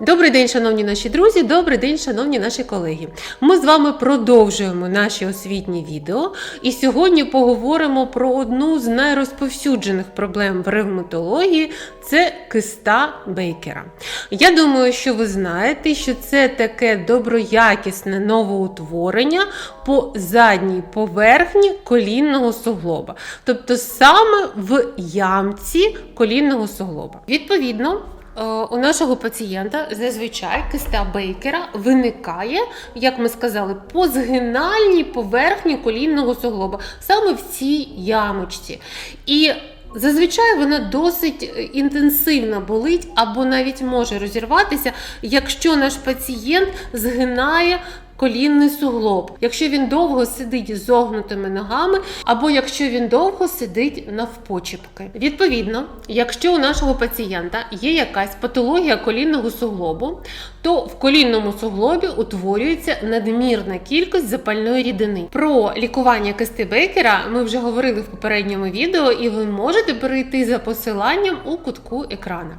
Добрий день, шановні наші друзі, добрий день, шановні наші колеги. Ми з вами продовжуємо наші освітні відео, і сьогодні поговоримо про одну з найрозповсюджених проблем в ревматології це киста Бейкера. Я думаю, що ви знаєте, що це таке доброякісне новоутворення по задній поверхні колінного суглоба, тобто саме в ямці колінного суглоба. Відповідно. Е, У нашого пацієнта зазвичай киста Бейкера виникає, як ми сказали, по згинальній поверхні колінного суглоба, саме в цій ямочці. І Зазвичай вона досить е, інтенсивно болить або навіть може розірватися, якщо наш пацієнт згинає колінний суглоб, якщо він довго сидить зогнутими ногами, або якщо він довго сидить навпочіпки. Відповідно, якщо у нашого пацієнта є якась патологія колінного суглобу, то в колінному суглобі утворюється надмірна кількість запальної рідини. Про лікування кисти Бейкера ми вже говорили в попередньому відео, і ви можете перейти за посиланням у кутку екрана.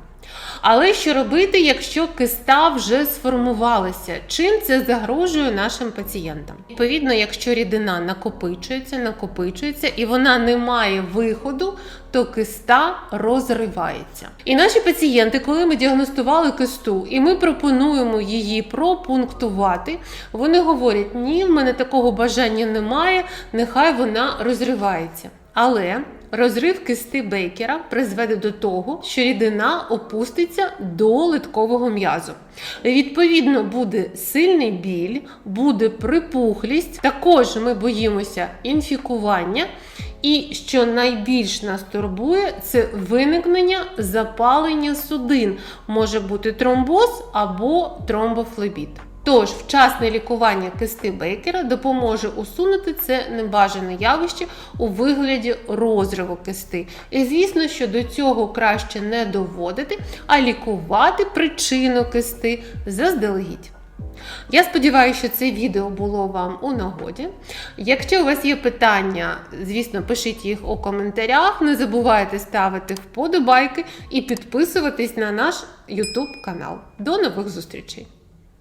Але що робити, якщо киста вже сформувалася? Чим це загрожує нашим пацієнтам? Відповідно, якщо рідина накопичується, накопичується і вона не має виходу, то киста розривається. І наші пацієнти, коли ми діагностували кисту і ми пропонуємо її пропунктувати, вони говорять: ні, в мене такого бажання немає, нехай вона розривається. Але розрив кисти Бейкера призведе до того, що рідина опуститься до литкового м'язу. Відповідно, буде сильний біль, буде припухлість. Також ми боїмося інфікування. І що найбільш нас турбує, це виникнення запалення судин. Може бути тромбоз або тромбофлебіт. Тож вчасне лікування кисти Бейкера допоможе усунути це небажане явище у вигляді розриву кисти. І звісно, що до цього краще не доводити, а лікувати причину кисти заздалегідь. Я сподіваюся, що це відео було вам у нагоді. Якщо у вас є питання, звісно, пишіть їх у коментарях. Не забувайте ставити вподобайки і підписуватись на наш YouTube канал. До нових зустрічей!